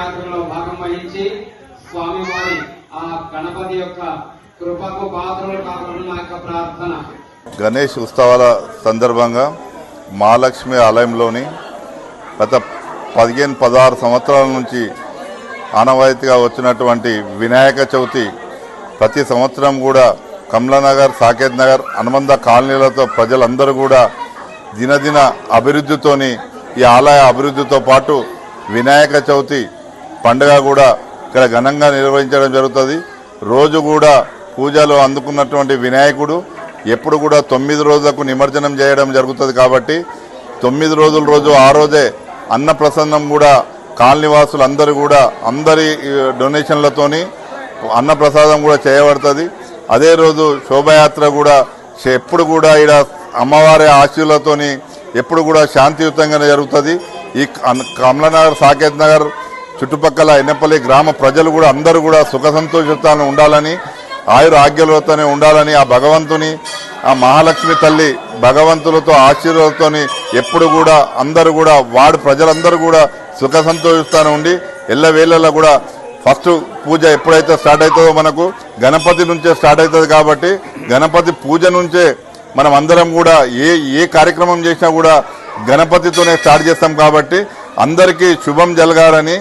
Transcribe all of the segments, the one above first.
ఆశీర్వదించి స్వామివారి ఆ గణపతి యొక్క కృపకు పాత్రలు కాకుండా మా యొక్క ప్రార్థన. గణేష్ ఉత్సవాల సందర్భంగా మహాలక్ష్మి ఆలయంలోని గత పదిహేను పదహారు సంవత్సరాల నుంచి ఆనవాయితీగా వచ్చినటువంటి వినాయక చవితి ప్రతి సంవత్సరం కూడా కమలానగర్ సాకేత్ నగర్ అనుబంధ కాలనీలతో ప్రజలందరూ కూడా దినదిన అభివృద్ధితోని ఈ ఆలయ అభివృద్ధితో పాటు వినాయక చవితి పండుగ కూడా ఇక్కడ ఘనంగా నిర్వహించడం జరుగుతుంది. రోజు కూడా పూజలు అందుకున్నటువంటి వినాయకుడు ఎప్పుడు కూడా తొమ్మిది రోజులకు నిమజ్జనం చేయడం జరుగుతుంది కాబట్టి తొమ్మిది రోజుల రోజు ఆ రోజే అన్నప్రసన్నం కూడా కాలనివాసులు అందరూ కూడా అందరి డొనేషన్లతోని అన్నప్రసాదం కూడా చేయబడుతుంది. అదే రోజు శోభయాత్ర కూడా ఎప్పుడు కూడా ఇక్కడ అమ్మవారి ఆశీలతోని ఎప్పుడు కూడా శాంతియుతంగానే జరుగుతుంది. ఈ కమలనగర్ కమలానగర్ సాకేత్ నగర్ చుట్టుపక్కల ఎన్నపల్లి గ్రామ ప్రజలు కూడా అందరూ కూడా సుఖ సంతోషాలను ఉండాలని ఆయుర ఆగ్యలతోనే ఉండాలని ఆ భగవంతుని ఆ మహాలక్ష్మి తల్లి భగవంతులతో ఆశీర్వాదంతోని ఎప్పుడు కూడా అందరూ కూడా వాడు ప్రజలందరూ కూడా సుఖ సంతోషిస్తాను ఉండి ఎల్లవేళలా కూడా ఫస్ట్ పూజ ఎప్పుడైతే స్టార్ట్ అవుతుందో మనకు గణపతి నుంచే స్టార్ట్ అవుతుంది కాబట్టి గణపతి పూజ నుంచే మనం అందరం కూడా ఏ ఏ కార్యక్రమం చేసినా కూడా గణపతితోనే స్టార్ట్ చేస్తాం కాబట్టి అందరికీ శుభం జరగాలని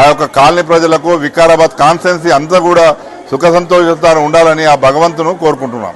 ఆ యొక్క కాలనీ ప్రజలకు వికారాబాద్ కాన్స్టెన్సీ అంతా కూడా సుఖ సంతోషాలు ఉండాలని ఆ భగవంతును కోరుకుంటున్నాం.